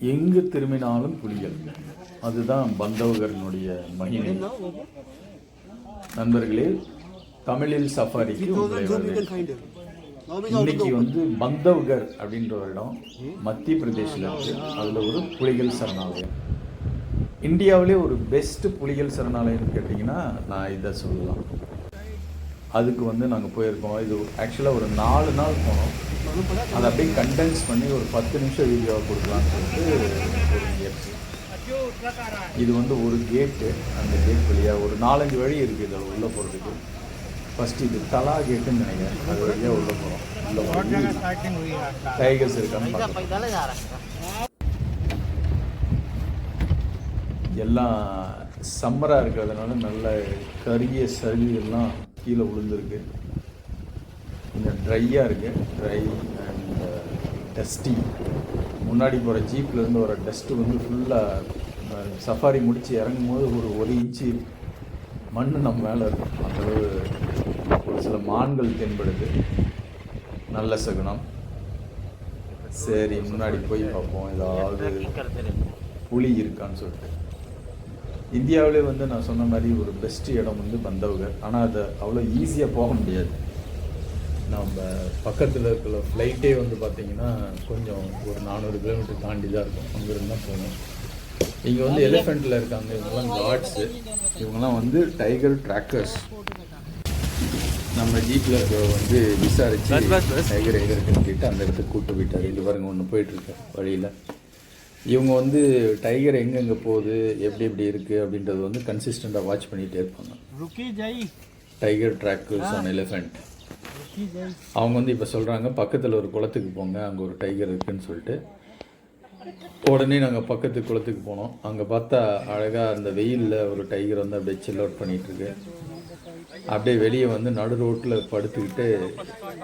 எங்கு திரும்பினாலும் புலிகள். அதுதான் பந்தவகரனுடைய மகிமை. நண்பர்களே தமிழில் சஃபாரிக்கு உங்களை. இன்னைக்கு வந்து பந்தவ்கர் அப்படின்ற ஒரு இடம் மத்திய பிரதேசில் இருக்கு. அதில் ஒரு புலிகள் சரணாலயம். இந்தியாவிலே ஒரு பெஸ்ட் புலிகள் சரணாலயம்னு கேட்டிங்கன்னா நான் இதை சொல்லலாம். அதுக்கு வந்து நாங்கள் போயிருக்கோம். இது ஆக்சுவலாக ஒரு நாலு நாள் போனோம். அதை அப்படியே கண்டென்ஸ் பண்ணி ஒரு பத்து நிமிஷம் வீடியோவை கொடுக்கலான்னு சொல்லிட்டு இது வந்து ஒரு கேட்டு அந்த கேட் வழியாக ஒரு நாலஞ்சு வழி இருக்குது இதில் உள்ளே போகிறதுக்கு ஃபஸ்ட் இது தலா கேட்டுன்னு நினைக்கிறேன். அது வழியாக உள்ளே போகிறோம் டைகர்ஸ் இருக்கான்னு எல்லாம் சம்மராக இருக்கிறதுனால நல்ல கரிய சருவி எல்லாம் கீழே விழுந்திருக்கு இந்த ட்ரையாக இருக்குது ட்ரை அண்ட் டஸ்டி முன்னாடி போகிற ஜீப்லேருந்து வர டஸ்ட்டு வந்து ஃபுல்லாக சஃபாரி முடித்து இறங்கும் போது ஒரு ஒரு இன்ச்சு மண் நம்ம மேலே இருக்கும். அந்தளவு ஒரு சில மான்கள் தென்படுது. நல்ல சகுனம். சரி முன்னாடி போய் பார்ப்போம். ஏதாவது புளி இருக்கான்னு சொல்லிட்டு. இந்தியாவிலே வந்து நான் சொன்ன மாதிரி ஒரு பெஸ்ட் இடம் வந்து பந்தவகர். ஆனால் அதை அவ்வளோ ஈஸியாக போக முடியாது. நம்ம பக்கத்தில் இருக்கிற ஃப்ளைட்டே வந்து பார்த்தீங்கன்னா கொஞ்சம் ஒரு நானூறு கிலோமீட்டர் தாண்டி தான் இருக்கும். அங்கேருந்து தான் போகணும். இங்கே வந்து எலிஃபெண்ட்டில் இருக்காங்க. இவங்கெல்லாம் காட்ஸு இவங்கெல்லாம் வந்து டைகர் ட்ராக்கர்ஸ் நம்ம ஜீப்பில் வந்து விசாரிச்சு டைகர் எங்கே இருக்குன்னு கேட்டு அந்த இடத்துக்கு கூப்பிட்டு போயிட்டார். இது பாருங்க ஒன்று போயிட்டுருக்கேன் வழியில். இவங்க வந்து டைகர் எங்கெங்கே போகுது எப்படி எப்படி இருக்குது அப்படின்றது வந்து கன்சிஸ்டண்ட்டாக வாட்ச் பண்ணிகிட்டே இருப்பாங்க. டைகர் ட்ராக்கர்ஸ் ஆன் எலிஃபெண்ட் அவங்க வந்து இப்போ சொல்கிறாங்க பக்கத்தில் ஒரு குளத்துக்கு போங்க அங்கே ஒரு டைகர் இருக்குன்னு சொல்லிட்டு. உடனே நாங்கள் பக்கத்து குளத்துக்கு போனோம். அங்கே பார்த்தா அழகாக அந்த வெயிலில் ஒரு டைகர் வந்து அப்படியே சில் அவுட் பண்ணிகிட்ருக்கு அப்படியே வெளியே வந்து நடு ரோட்டில் படுத்துக்கிட்டு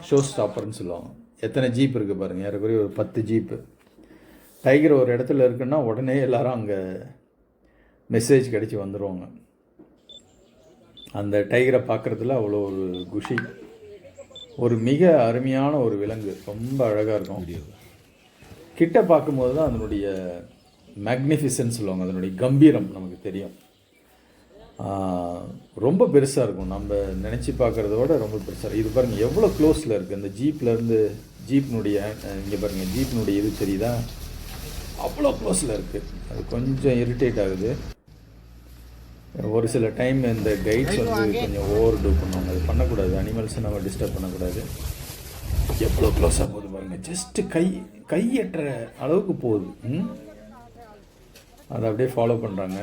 ஷோ ஸ்டாப்பர்னு சொல்லுவாங்க. எத்தனை ஜீப் இருக்குது பாருங்கள் ஏறக்குறைய ஒரு பத்து ஜீப்பு டைகர் ஒரு இடத்துல இருக்குன்னா உடனே எல்லாரும் அங்கே மெசேஜ் கிடச்சி வந்துடுவாங்க அந்த டைகரை பார்க்குறதுல அவ்வளோ ஒரு குஷி. ஒரு மிக அருமையான ஒரு விலங்கு. ரொம்ப அழகாக இருக்கும். கிட்ட பார்க்கும்போது தான் அதனுடைய மேக்னிஃபிசன்ஸ் சொல்லுவாங்க. அதனுடைய கம்பீரம் நமக்கு தெரியும். ரொம்ப பெருசாக இருக்கும். நம்ம நினச்சி பார்க்குறத விட ரொம்ப பெருசாக இருக்கும். இது பாருங்கள் எவ்வளோ க்ளோஸில் இருக்குது அந்த ஜீப்லேருந்து ஜீப்னுடைய இங்கே பாருங்கள் ஜீப்னுடைய இது தெரியுதா? அவ்வளோ க்ளோஸில் இருக்குது அது கொஞ்சம் இரிட்டேட் ஆகுது. ஒரு சில டைம் இந்த கைட்ஸ் வந்து கொஞ்சம் ஓவர் டூ பண்ணுவாங்க. அது பண்ணக்கூடாது. அனிமல்ஸை நம்ம டிஸ்டர்ப் பண்ணக்கூடாது. எவ்வளோ க்ளோஸாக போகுது பாருங்க. ஜஸ்ட்டு கை கையற்ற அளவுக்கு போகுது. ம்? அதை அப்படியே ஃபாலோ பண்ணுறாங்க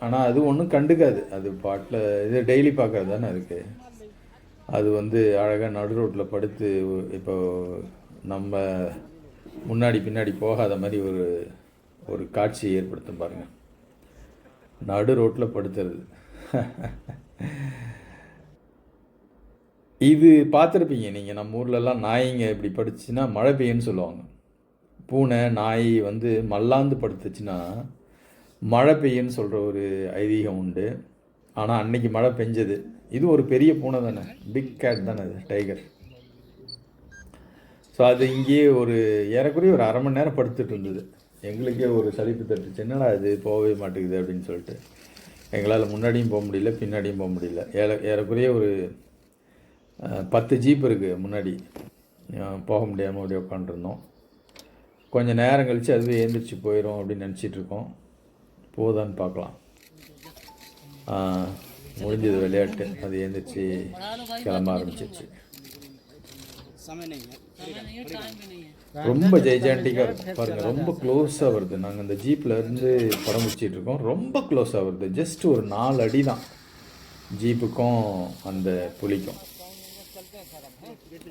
ஆனால் அது ஒன்றும் கண்டுக்காது. அது பாட்டில் இது டெய்லி பார்க்கறது தானே அதுக்கு. அது வந்து அழகாக நடு ரோட்டில் படுத்து இப்போ நம்ம முன்னாடி பின்னாடி போகாத மாதிரி ஒரு ஒரு காட்சியை ஏற்படுத்தும் பாருங்கள் நடு ரோட்டில் படுத்துறது. இது பார்த்துருப்பீங்க நீங்கள் நம்ம ஊர்லலாம் நாய்ங்க இப்படி படுத்துச்சுன்னா மழை பெய்யுன்னு சொல்லுவாங்க. பூனை நாய் வந்து மல்லாந்து படுத்துச்சுன்னா மழை பெய்யுன்னு சொல்கிற ஒரு ஐதீகம் உண்டு. ஆனால் அன்னைக்கு மழை பெஞ்சது. இது ஒரு பெரிய பூனை தானே பிக் கேட் தானே அது டைகர் ஸோ அது இங்கேயே ஒரு ஏறக்குறைய ஒரு அரை மணி நேரம் படுத்துட்டு இருந்தது. எங்களுக்கே ஒரு சலிப்பு தட்டுச்சு. என்னடா இது? போகவே மாட்டேங்குது அப்படின்னு சொல்லிட்டு. எங்களால் முன்னாடியும் போக முடியல பின்னாடியும் போக முடியல. ஏற ஏறக்குறைய ஒரு பத்து ஜீப் இருக்குது முன்னாடி. போக முடியாமல் அப்படியே உட்காந்துருந்தோம். கொஞ்சம் நேரம் கழித்து அதுவே எழுந்திரிச்சு போயிடும் அப்படின்னு நினச்சிட்ருக்கோம். போதான்னு பார்க்கலாம். முடிஞ்சது விளையாட்டு. அது எழுந்திரிச்சு கிளம்ப ஆரம்பிச்சிச்சு ரொம்ப ஜெய்ஜாண்டிக்காக இருக்கும் பாருங்கள் ரொம்ப க்ளோஸாக வருது. நாங்கள் அந்த ஜீப்பில் இருந்து படம் முடிச்சிட்டு இருக்கோம். ரொம்ப க்ளோஸாக வருது. ஜஸ்ட் ஒரு நாலு அடி தான். ஜீப்புக்கும் அந்த புலிக்கும்.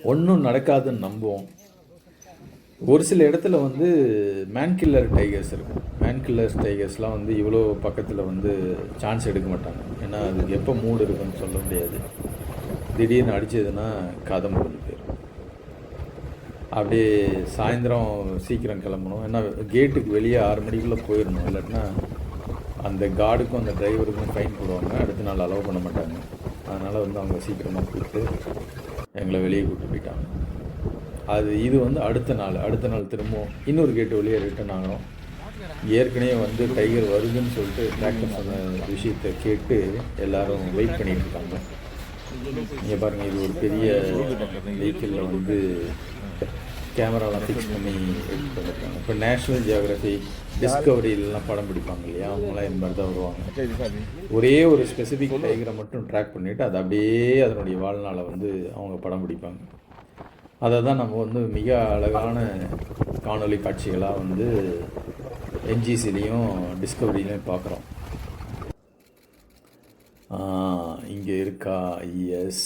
ஒன்றும் நடக்காதுன்னு நம்புவோம். ஒரு சில இடத்துல வந்து மேன் கில்லர் டைகர்ஸ் இருக்கும். மேன்கில்லர் டைகர்ஸ்லாம் வந்து இவ்வளோ பக்கத்தில் வந்து சான்ஸ் எடுக்க மாட்டாங்க. ஏன்னா அதுக்கு எப்போ மூடு இருக்குன்னு சொல்ல முடியாது. திடீர்னு அடித்ததுன்னா கதை முடியும் அப்படியே சாயந்தரம் சீக்கிரம் கிளம்பணும். ஏன்னா கேட்டுக்கு வெளியே ஆறு மணிக்குள்ளே போயிடணும். இல்லாட்டினா அந்த கார்டுக்கும் அந்த டிரைவருக்கும் ஃபைன் போடுவாங்க. அடுத்த நாள் அலோவ் பண்ண மாட்டாங்க. அதனால் வந்து அவங்க சீக்கிரமாக கூப்பிட்டு எங்களை வெளியே கூப்பிட்டு போயிட்டாங்க. அது இது வந்து அடுத்த நாள். அடுத்த நாள் திரும்பவும் இன்னொரு கேட்டு வெளியே ரிட்டர்ன் ஆகிறோம் ஏற்கனவே வந்து டைகர் வருதுன்னு சொல்லிட்டு டாக்டர் சொன்ன விஷயத்தை கேட்டு எல்லாரும் வெயிட் பண்ணிட்டு இருக்காங்க. இங்கே பாருங்கள் இது ஒரு பெரிய வெஹிக்கிளில் வந்து கேமராலாம் ஃபிக்ஸ் பண்ணி எடுத்து பண்ணியிருக்காங்க இப்போ நேஷ்னல் ஜியோகிராஃபி டிஸ்கவரியிலலாம் படம் பிடிப்பாங்க இல்லையா? அவங்களாம் இந்த மாதிரி தான் வருவாங்க. ஒரே ஒரு ஸ்பெசிஃபிக் டைகரை மட்டும் ட்ராக் பண்ணிவிட்டு அதை அப்படியே அதனுடைய வாழ்நாளை வந்து அவங்க படம் பிடிப்பாங்க. அதை தான் நம்ம வந்து மிக அழகான காணொளி காட்சிகளாக வந்து என்ஜிசிலையும் டிஸ்கவரியிலையும் பார்க்குறோம். இங்கே இருக்கா? எஸ்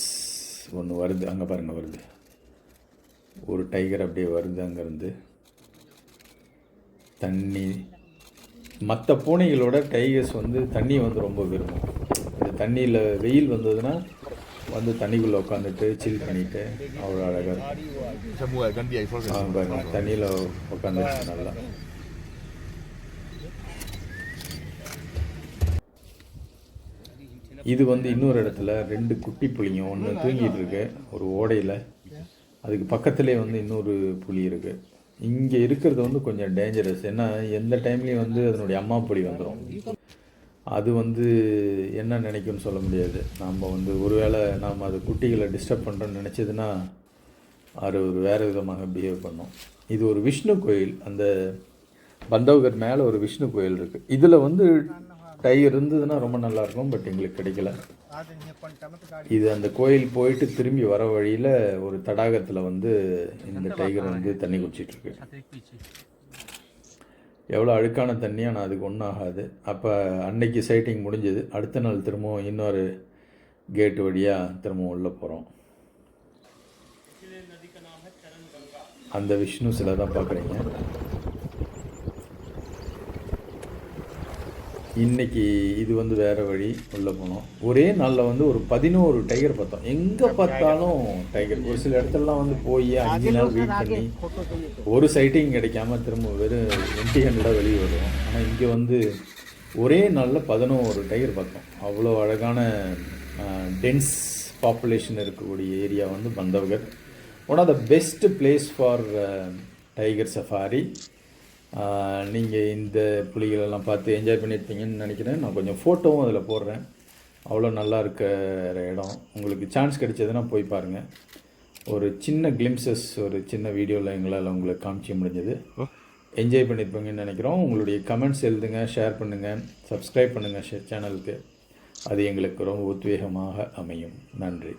ஒன்று வருது. அங்கே பாருங்கள் வருது. ஒரு டைகர் அப்படியே வருது அங்கேருந்து. தண்ணி. மற்ற பூனைகளோட டைகர்ஸ் வந்து தண்ணி வந்து ரொம்ப விரும்பும். இந்த தண்ணியில் வெயில் வந்ததுன்னா வந்து தண்ணிக்குள்ளே உட்காந்துட்டு சில் பண்ணிட்டு அவ்வளோ அழகாக இருக்கும். பாருங்க தண்ணியில் உட்காந்துட்டு நல்லா. இது வந்து இன்னொரு இடத்துல ரெண்டு குட்டி புலிங்க ஒன்று தூங்கிட்டு இருக்கு ஒரு ஓடையில். அதுக்கு பக்கத்துலேயே வந்து இன்னொரு புலி இருக்கு. இங்கே இருக்கிறது வந்து கொஞ்சம் டேஞ்சரஸ் ஏன்னா எந்த டைம்லேயும் வந்து அதனுடைய அம்மா புலி வந்துடும் அது வந்து என்ன நினைக்கும்னு சொல்ல முடியாது. நாம் வந்து ஒருவேளை நாம் அது குட்டிகளை டிஸ்டர்ப் பண்ணுறோன்னு நினச்சதுன்னா அது ஒரு வேறு விதமாக பிஹேவ் பண்ணும். இது ஒரு விஷ்ணு கோயில். அந்த பந்தவகர் மேலே ஒரு விஷ்ணு கோயில் இருக்குது இதில் வந்து டைகர் இருந்ததுன்னா ரொம்ப நல்லாயிருக்கும் பட் எங்களுக்கு கிடைக்கல. இது அந்த கோயில் போயிட்டு திரும்பி வர வழியில் ஒரு தடாகத்தில் வந்து இந்த டைகர் வந்து தண்ணி குடிச்சிட்டு இருக்கு எவ்வளோ அழுக்கான தண்ணி ஆனால் அதுக்கு ஒன்றும் ஆகாது. அப்போ அன்னைக்கு சைட்டிங் முடிஞ்சது. அடுத்த நாள் திரும்பவும் இன்னொரு கேட் வழியாக திரும்பவும் உள்ளே போகிறோம் அந்த விஷ்ணு சிலை தான் பார்க்குறீங்க இன்னைக்கு இது வந்து வேற வழி உள்ளே போனோம். ஒரே நாளில் வந்து ஒரு பதினோரு டைகர் பார்த்தோம். எங்கே பார்த்தாலும் டைகர் ஒரு சில இடத்துலலாம் வந்து போய் அஞ்சு நாள் வெயிட் பண்ணி ஒரு சைட்டிங் கிடைக்காம திரும்ப வெறும் எம்டி ஹேண்டடாக வெளியே வருவோம். ஆனால் இங்கே வந்து ஒரே நாளில் பதினோரு டைகர் பார்த்தோம். அவ்வளோ அழகான டென்ஸ் பாப்புலேஷன் இருக்கக்கூடிய ஏரியா வந்து Bandhavgarh. One of the best place for tiger safari நீங்கள் இந்த புலிகளெல்லாம் பார்த்து என்ஜாய் பண்ணியிருப்பீங்கன்னு நினைக்கிறேன். நான் கொஞ்சம் ஃபோட்டோவும் அதில் போடுறேன். அவ்வளோ நல்லா இருக்கிற இடம். உங்களுக்கு சான்ஸ் கிடைச்சதுன்னா போய் பாருங்கள் ஒரு சின்ன கிளிம்சஸ் ஒரு சின்ன வீடியோவில் எங்களால் உங்களுக்கு காமிக்க முடிஞ்சது. என்ஜாய் பண்ணியிருப்பீங்கன்னு நினைக்கிறோம். உங்களுடைய கமெண்ட்ஸ் எழுதுங்க ஷேர் பண்ணுங்கள் சப்ஸ்கிரைப் பண்ணுங்கள் சேனலுக்கு அது எங்களுக்கு ரொம்ப உத்வேகமாக அமையும். நன்றி.